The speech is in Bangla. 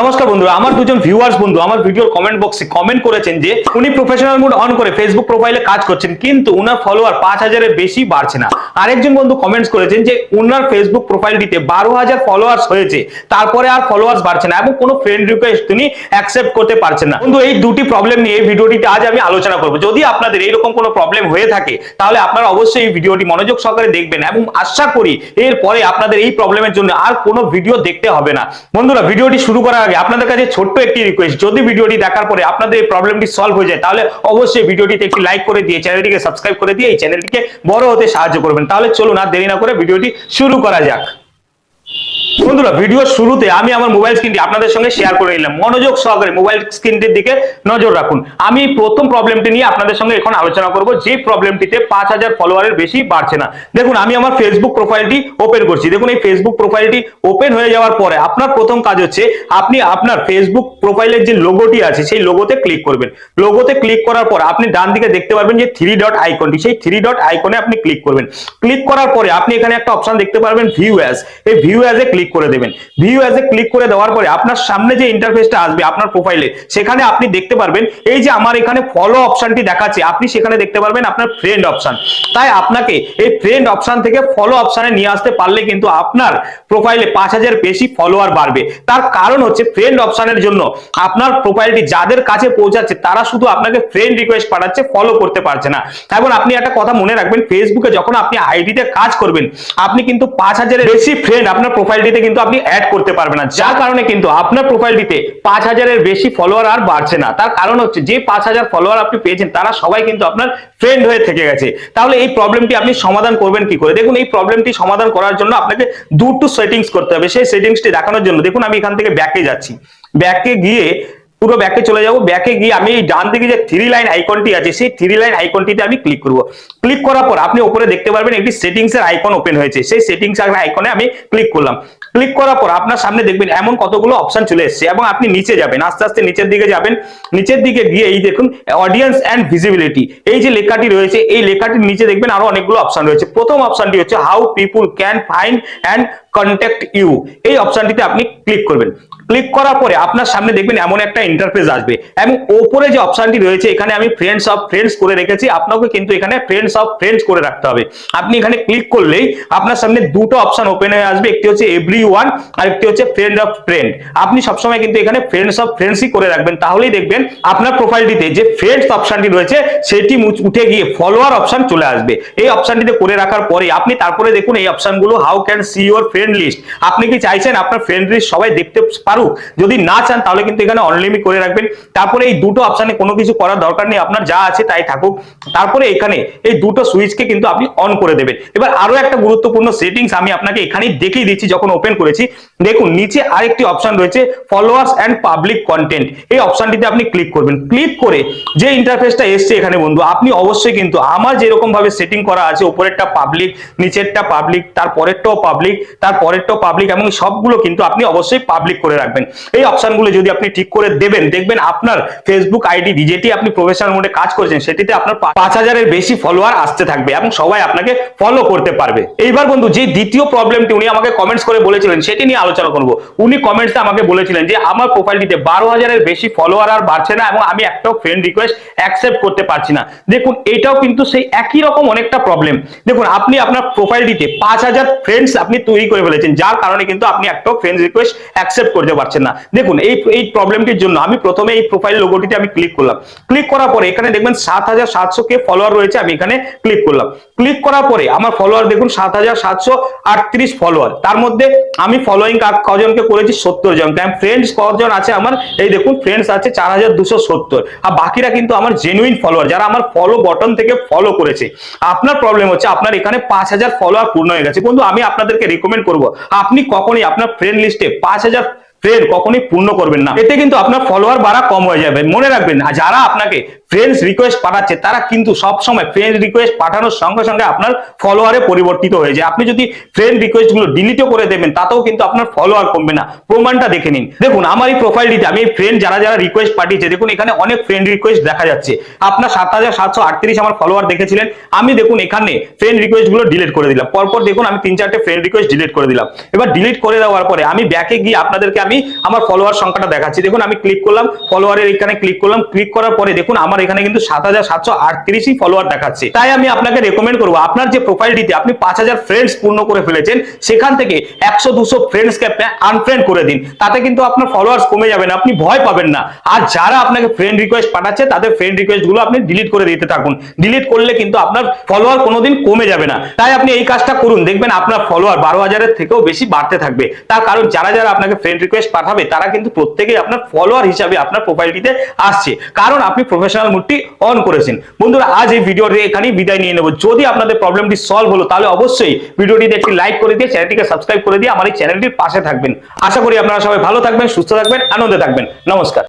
নমস্কার বন্ধুরা, আমার দুজন ভিউয়ার্স বন্ধু, আমার ভিডিওর কমেন্ট বক্সে কমেন্ট করেছেন যে উনি প্রফেশনাল মোড অন করে ফেসবুক প্রোফাইলে কাজ করছেন, কিন্তু উনার ফলোয়ার পাঁচ হাজারের বেশি বাড়ছে না। আরেকজন বন্ধু কমেন্টস করেছেন যে উনার ফেসবুক প্রোফাইলটিতে বারো হাজার ফলোয়ার্স হয়েছে, তারপরে আর ফলোয়ার্স বাড়ছে না এবং কোনো ফ্রেন্ড রিকোয়েস্ট তিনি অ্যাকসেপ্ট করতে পারছেন না। বন্ধু, এই দুটি প্রবলেম নিয়ে এই ভিডিওটিতে আজ আমি আলোচনা করব। যদি আপনাদের এইরকম কোনো প্রবলেম হয়ে থাকে, তাহলে আপনারা অবশ্যই এই ভিডিওটি মনোযোগ সহকারে দেখবেন এবং আশা করি এরপরে আপনাদের এই প্রবলেমের জন্য আর কোনো ভিডিও দেখতে হবে না। বন্ধুরা ভিডিওটি শুরু করার আগে আপনাদের কাছে ছোট্ট একটি রিকোয়েস্ট যদি ভিডিওটি দেখার পরে আপনাদের এই প্রবলেমটি সলভ হয়ে যায়, তাহলে অবশ্যই ভিডিওটিতে একটি লাইক করে দিয়ে চ্যানেলটিকে সাবস্ক্রাইব করে দিয়ে এই চ্যানেলটিকে বড় হতে সাহায্য করবেন। তাহলে চলুন আর দেরি না করে ভিডিওটি শুরু করা যাক। বন্ধুরা ভিডিওর শুরুতে আমি আমার মোবাইল স্ক্রিনটি আপনাদের সঙ্গে শেয়ার করে নিলাম। মনোযোগ সহকারে মোবাইল স্ক্রিনটির দিকে নজর রাখুন। আমি প্রথম প্রবলেমটি নিয়ে আপনাদের সঙ্গে এখন আলোচনা করব, যে প্রবলেমটিতে পাঁচ হাজার ফলোয়ারের বেশি বাড়ছে না। দেখুন, আমি আমার ফেসবুক প্রোফাইলটি ওপেন করছি। দেখুন, এই ফেসবুক প্রোফাইলটি ওপেন হয়ে যাওয়ার পরে আপনার প্রথম কাজ হচ্ছে, আপনি আপনার ফেসবুক প্রোফাইলের যে লোগোটি আছে, সেই লোগোতে ক্লিক করবেন। লোগোতে ক্লিক করার পর আপনি ডান দিকে দেখতে পারবেন যে থ্রি ডট আইকনটি সেই থ্রি ডট আইকনে আপনি ক্লিক করবেন। ক্লিক করার পরে আপনি এখানে একটা অপশন দেখতে পারবেন ভিউ অ্যাজ এই ভিউ অ্যাজে ক্লিক করে দেবেন। ভিউ অ্যাজে ক্লিক করে দেওয়ার পরে আপনার সামনে যে ইন্টারফেসটা আসবে আপনার প্রোফাইলে সেখানে আপনি দেখতে পারবেন, এই যে আমার এখানে ফলো অপশনটি দেখাচ্ছে, আপনি সেখানে দেখতে পারবেন আপনার ফ্রেন্ড অপশন তাই আপনাকে এই ফ্রেন্ড অপশন থেকে ফলো অপশনে নিয়ে আসতে পারলে কিন্তু আপনার প্রোফাইলে পাঁচ হাজার বেশি ফলোয়ার বাড়বে। তার কারণ হচ্ছে ফ্রেন্ড অপশনের জন্য আপনার প্রোফাইলটি যাদের কাছে পৌঁছাচ্ছে, তারা শুধু আপনাকে ফ্রেন্ড রিকোয়েস্ট পাঠাচ্ছে ফলো করতে পারছে না। এখন আপনি একটা কথা মনে রাখবেন ফেসবুকে যখন আপনি আইডিতে কাজ করবেন, আপনি কিন্তু পাঁচ হাজারের বেশি ফ্রেন্ড আপনার প্রোফাইলটিতে কিন্তু আপনি অ্যাড করতে পারবেন না। যার কারণে কিন্তু আপনার প্রোফাইলটিতে পাঁচ হাজারের বেশি ফলোয়ার আর বাড়ছে না। তার কারণ হচ্ছে যে পাঁচ হাজার ফলোয়ার আপনি পেয়েছেন, তারা সবাই কিন্তু আপনার ফ্রেন্ড হয়ে থেকে গেছে। তাহলে এই প্রবলেমটি আপনি সমাধান করবেন কি করে? দেখুন, এই প্রবলেমটি সমাধান করার জন্য আপনাকে দুটো সেটিংস করতে হবে। সেই সেটিংসটি দেখানোর জন্য, দেখুন, আমি এখান থেকে ব্যাকে যাচ্ছি। ব্যাকে গিয়ে পুরো ব্যাকে চলে যাব। ব্যাকে গিয়ে আমি এই ডান দিকে যে থ্রি লাইন আইকনটি আছে, সেই থ্রি লাইন আইকনটিতে আমি ক্লিক করব। ক্লিক করার পর আপনি উপরে দেখতে পারবেন একটি সেটিংস এর আইকন ওপেন হয়েছে। সেই সেটিংস আইকনে আমি ক্লিক করলাম। ক্লিক করার পর আপনার সামনে দেখবেন এমন কতগুলো অপশন চলে এসেছে এবং আপনি নিচে যাবেন, আস্তে আস্তে নিচের দিকে যাবেন। নিচের দিকে গিয়ে এই দেখুন অডিয়েন্স অ্যান্ড ভিজিবিলিটি এই যে লেখাটি রয়েছে, এই লেখাটির নিচে দেখবেন আরও অনেকগুলো অপশন রয়েছে। প্রথম অপশনটি হচ্ছে how people can find and contact you এই অপশনটিতে আপনি ক্লিক করবেন। ক্লিক করার পরে আপনার সামনে দেখবেন এমন একটা ইন্টারফেস আসবে এবং ওপরে যে অপশনটি রয়েছে, এখানে আমি ফ্রেন্ডস অফ ফ্রেন্ডস করে রেখেছি, আপনাকে কিন্তু এখানে ফ্রেন্ডস অফ ফ্রেন্ডস করে রাখতে হবে। আপনি এখানে ক্লিক করলেই আপনার সামনে দুটো অপশন ওপেন হয়ে আসবে, একটি হচ্ছে এভরি ওয়ান আর একটি হচ্ছে ফ্রেন্ড অফ ফ্রেন্ড আপনি সবসময় কিন্তু এখানে ফ্রেন্ডস অফ ফ্রেন্ডসই করে রাখবেন, তাহলেই দেখবেন আপনার প্রোফাইলটিতে যে ফ্রেন্ডস অপশনটি রয়েছে, সেটি উঠে গিয়ে ফলোয়ার অপশন চলে আসবে। এই অপশনটিতে করে রাখার পরে আপনি তারপরে দেখুন এই অপশনগুলো how can see your friend list আপনি কি চাইছেন আপনার ফ্রেন্ড লিস্ট সবাই দেখতে পারুক? যদি না চান, তাহলে কিন্তু এখানে অনলিমিট করে রাখবেন। তারপরে এই দুটো অপশনে কোনো কিছু করার দরকার নেই, আপনার যা আছে তাই থাকুক। তারপরে এখানে এই দুটো সুইচকে কিন্তু আপনি অন করে দেবেন। এবার আরও একটা গুরুত্বপূর্ণ সেটিংস আমি আপনাকে এখানেই দেখিয়ে দিচ্ছি, যখন ওপেন করেছি। দেখুন, নিচে আরেকটি অপশন রয়েছে ফলোয়ার্স অ্যান্ড পাবলিক কন্টেন্ট এই অপশনটিতে আপনি ক্লিক করবেন। ক্লিক করে যে ইন্টারফেসটা এসছে এখানে বন্ধু, আপনি অবশ্যই কিন্তু আমার যেরকম ভাবে সেটিং করা আছে, উপরেরটা পাবলিক নিচেরটা পাবলিক তারপরেরটাও পাবলিক তারপরেরটাও পাবলিক এবং সবগুলো কিন্তু আপনি অবশ্যই পাবলিক করে রাখবেন। এই অপশনগুলো যদি আপনি ঠিক করে দেবেন, দেখবেন আপনার ফেসবুক আইডি যেটি আপনি প্রফেশনাল মোডে কাজ করেছেন, সেটিতে আপনার পাঁচ হাজারের বেশি ফলোয়ার আসতে থাকবে এবং সবাই আপনাকে ফলো করতে পারবে। এইবার বন্ধু, যে দ্বিতীয় প্রবলেমটি উনি আমাকে কমেন্টস করে বলেছিলেন, সেটি নিয়ে আলোচনা করব। উনি কমেন্টসে আমাকে বলেছিলেন যে, আমার প্রোফাইলটিতে বারো হাজারের বেশি ফলোয়ার আর বাড়ছে না এবং আমি একটাও ফ্রেন্ড রিকোয়েস্ট অ্যাকসেপ্ট করতে পারছি না। দেখুন, এটাও কিন্তু সেই একই রকম অনেকটা প্রবলেম দেখুন, আপনি আপনার প্রোফাইলটিতে পাঁচ হাজার ফ্রেন্ডস আপনি তৈরি করে ফেলেছেন, যার কারণে কিন্তু আপনি একটাও ফ্রেন্ড রিকোয়েস্ট অ্যাকসেপ্ট করতে পারছেন না। দেখুন, এই এই প্রবলেমটির জন্য আমি প্রথমে এই প্রোফাইল লোগোটিতে আমি ক্লিক করলাম। ক্লিক করার পরে এখানে দেখবেন সাত হাজার সাতশো কে ফলোয়ার রয়েছে, আমি এখানে ক্লিক করলাম। ক্লিক করার পরে আমার ফলোয়ার দেখুন, সাত হাজার সাতশো আটত্রিশ ফলোয়ার তার মধ্যে আমি ফলোয়িং কজনকে করেছি? সত্তর জন ফ্রেন্ডস কজন আছে আমার? এই দেখুন ফ্রেন্ডস আছে চার হাজার দুশো সত্তর। আর বাকিরা কিন্তু আমার জেনুইন ফলোয়ার যারা আমার ফলো বটন থেকে ফলো করেছে। আপনার প্রবলেম হচ্ছে, আপনার এখানে পাঁচ হাজার ফলোয়ার পূর্ণ হয়ে গেছে। কিন্তু আমি আপনাদেরকে রিকমেন্ড করব। আপনি কখনই আপনার ফ্রেন্ড লিস্টে পাঁচ হাজার ফ্রেন্ড কখনোই পূর্ণ করবেন না। এতে কিন্তু আপনার ফলোয়ার বাড়া কম হয়ে যাবে। মনে রাখবেন যারা আপনাকে ফ্রেন্ডস রিকোয়েস্ট পাঠাচ্ছে, তারা কিন্তু সব সময় ফ্রেন্ড রিকোয়েস্ট পাঠানোর সঙ্গে সঙ্গে আপনার ফলোয়ারে পরিবর্তিত হয়ে যায়। আপনি যদি ফ্রেন্ড রিকোয়েস্টগুলো ডিলিটও করে দেবেন, তাতেও কিন্তু আপনার ফলোয়ার কমবে না। প্রমাণটা দেখে নিন। দেখুন, আমার এই প্রোফাইলটিতে আমি ফ্রেন্ড যারা যারা রিকোয়েস্ট পাঠিয়েছে, দেখুন, এখানে অনেক ফ্রেন্ড রিকোয়েস্ট দেখা যাচ্ছে। আপনার সাত হাজার সাতশো আটত্রিশ আমার ফলোয়ার দেখেছিলেন। আমি দেখুন, এখানে ফ্রেন্ড রিকোয়েস্টগুলো ডিলিট করে দিলাম। পরপর দেখুন, আমি তিন চারটে ফ্রেন্ড রিকোয়েস্ট ডিলিট করে দিলাম। এবার ডিলিট করে দেওয়ার পরে আমি ব্যাকে গিয়ে আপনাদেরকে আমি আমি আমার ফলোয়ার সংখ্যাটা দেখাচ্ছি। দেখুন, আমি ক্লিক করলাম ফলোয়ারের এখানে ক্লিক করলাম। ক্লিক করার পরে দেখুন, আমার এখানে কিন্তু সাত হাজার সাতশো আটত্রিশই ফলোয়ার দেখাচ্ছে। তাই আমি আপনাকে রেকমেন্ড করব, আপনার যে প্রোফাইলটিতে আপনি পাঁচ হাজার ফ্রেন্ডস পূর্ণ করে ফেলেছেন, সেখান থেকে একশো দুশো ফ্রেন্ডসকে আনফ্রেন্ড করে দিন। তাতে কিন্তু আপনার ফলোয়ার্স কমে যাবে না, আপনি ভয় পাবেন না। আর যারা আপনাকে ফ্রেন্ড রিকোয়েস্ট পাঠাচ্ছে, তাদের ফ্রেন্ড রিকোয়েস্টগুলো আপনি ডিলিট করে দিতে থাকুন। ডিলিট করলে কিন্তু আপনার ফলোয়ার কোনোদিন কমে যাবে না। তাই আপনি এই কাজটা করুন। দেখবেন আপনার ফলোয়ার বারো হাজারের থেকেও বেশি বাড়তে থাকবে। তার কারণ, যারা যারা আপনাকে ফ্রেন্ড রিকোয়েস্ট পাঠাবে, তারা কিন্তু প্রত্যেকেই আপনার ফলোয়ার হিসাবে আপনার প্রোফাইলটিতে আসছে। কারণ আপনি প্রফেশনাল মুডটি অন করেছেন। বন্ধুরা, আজ এই ভিডিওটি এখানেই বিদায় নিয়ে নেব। যদি আপনাদের প্রবলেমটি সলভ হলো, তাহলে অবশ্যই ভিডিওটিতে একটি লাইক করে দিয়ে চ্যানেলটিকে সাবস্ক্রাইব করে দিয়ে আমার এই চ্যানেলটির পাশে থাকবেন। আশা করি আপনারা সবাই ভালো থাকবেন, সুস্থ থাকবেন, আনন্দে থাকবেন। নমস্কার।